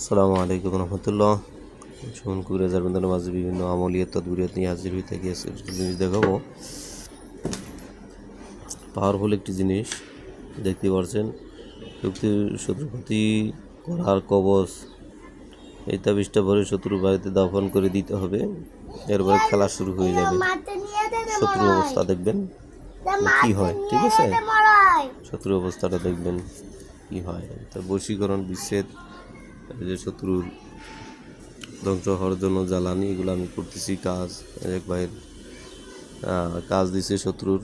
আসসালামু আলাইকুম রহমতুল্লাহ। সুমন কুবিরাজ আরবিন্দার মাঝে বিভিন্ন আমলিয়ত তদবিরিয়ত নিয়ে হাজির হয়ে থাকি জিনিস দেখাবো। পাওয়ারফুল একটি জিনিস, দেখতে পাচ্ছেন শক্তির শত্রুপতি করার কবচ। এই তাবিজটা ভরে শত্রুর বাড়িতে দাফন করে দিতে হবে। এরপরে খেলা শুরু হয়ে যাবে। শত্রু অবস্থা দেখবেন কি হয়, ঠিক আছে? শত্রু অবস্থাটা দেখবেন কি হয়। তার বশীকরণ, বিচ্ছেদ যে শত্রুর ধ্বংস হওয়ার জন্য জ্বালানি এগুলো আমি করতেছি কাজ। এক ভাইয়ের কাজ দিছে শত্রুর।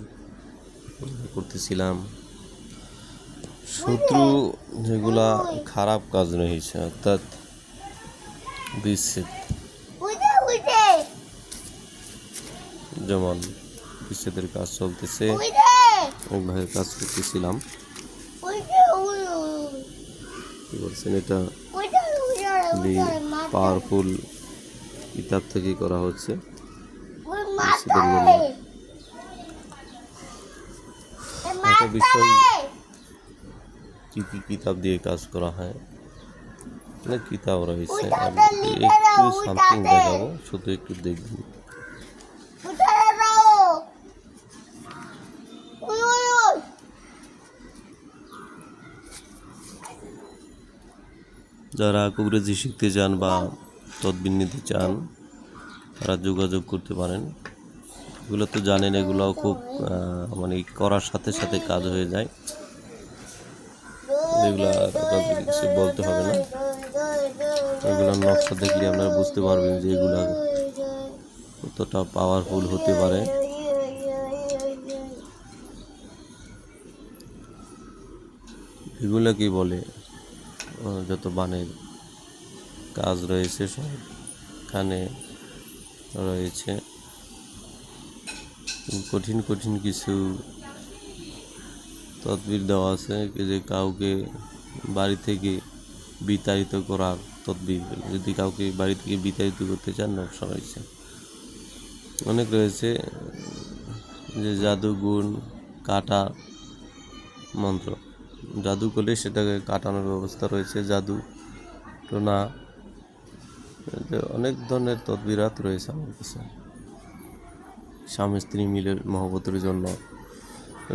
করতেছিলাম। শত্রু যেগুলা খারাপ কাজ রয়েছে অর্থাৎ বিচ্ছেদ। যেমন বিচ্ছেদের কাজ চলতেছে। এক ভাইয়ের কাজ করতেছিলাম। কি বলছেন এটা? খুবই পাওয়ারফুল কিতাব থেকে করা হচ্ছে। একটা বিষয় কী কী কিতাব দিয়ে কাজ করা হয়? অনেক কিতাব রয়েছে। আমি একটু সামথিং দেখাবো শুধু একটু দেখবেন যারা কবিরাজি শিখতে চান বা তদবির নিতে চান, তারা যোগাযোগ করতে পারেন। এগুলো তো জানেন এগুলো খুব মানে করার সাথে সাথে কাজ হয়ে যায়। এগুলো কিছু বলতে হবে না। এগুলোর নকশা দেখলে আপনারা বুঝতে পারবেন যে এগুলা কতটা পাওয়ারফুল হতে পারে। এগুলো কি বলে? যত বানের কাজ রয়েছে সবখানে রয়েছে। কঠিন কঠিন কিছু তদবির দেওয়া আছে যে কাউকে বাড়ি থেকে বিতাড়িত করার তদবির। যদি কাউকে বাড়ি থেকে বিতাড়িত করতে চান, নকশা রয়েছে। অনেক রয়েছে যে জাদু গুণ কাটা মন্ত্র। জাদু করলে সেটাকে কাটানোর ব্যবস্থা রয়েছে, জাদু, টোনা অনেক ধরনের তদবিরাত রয়েছে আমার কাছে। স্বামী স্ত্রী মিলের মহব্বতের জন্য।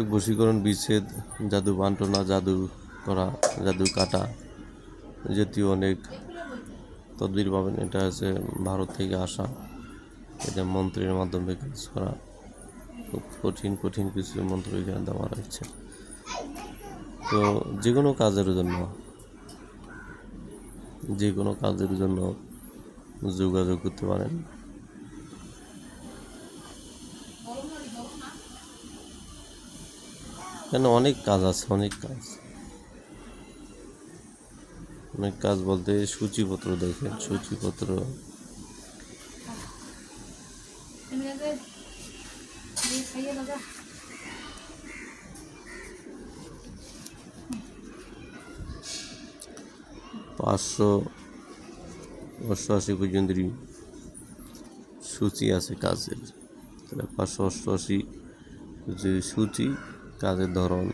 বশীকরণ, বিচ্ছেদ, জাদু বান্টনা জাদু করা, জাদু কাটা জাতীয় অনেক তদবির পাবেন। এটা হচ্ছে ভারত থেকে আসা। এটা মন্ত্রের মাধ্যমে কাজ করা। খুব কঠিন কঠিন কিছু মন্ত্র এখানে দেওয়া রয়েছে। তো যে কোনো কাজের জন্য যে কোনো কাজের জন্য যোগাযোগ করতে পারেন। কেন, অনেক কাজ আছে, অনেক কাজ। অনেক কাজ বলতে সূচিপত্র দেখেন, সূচিপত্র। পাঁচশো অষ্টআশি পর্যন্ত সূচি আছে কাজের। তাহলে পাঁচশো অষ্টআশি যে সূচি, কাজের ধরন।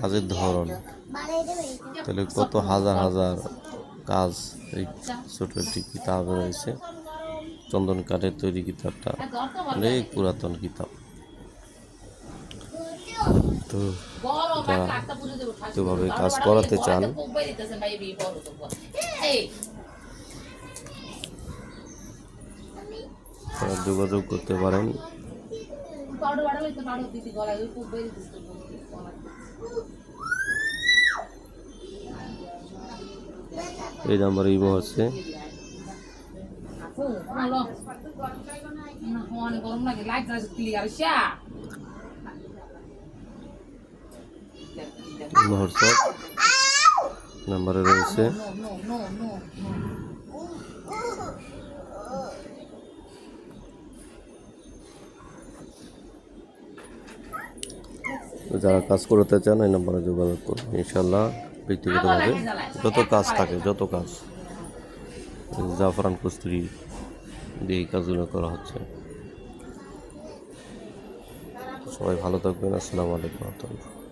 কাজের ধরন। তাহলে কত হাজার হাজার কাজ এই ছোটো একটি কিতাব রয়েছে। চন্দন কাঠের তৈরি কিতাবটা। অনেক পুরাতন কিতাব। তো যারা এভাবে কাজ করাতে চান। তারা যোগাযোগ করতে পারেন। এই নাম্বার ইমো হচ্ছে গরম লাগে। লাইট ক্লিয়ার নাম্বারে রয়েছে. যারা কাজ করতে চান, এই নাম্বারে যোগাযোগ করুন। ইনশাল্লাহ ব্যক্তিগতভাবে যত কাজ থাকে, যত কাজ। জাফরান কস্তুরি দিয়ে এই কাজগুলো করা হচ্ছে। সবাই ভালো থাকবেন। আসসালামু আলাইকুম। রহমতুল্লাহ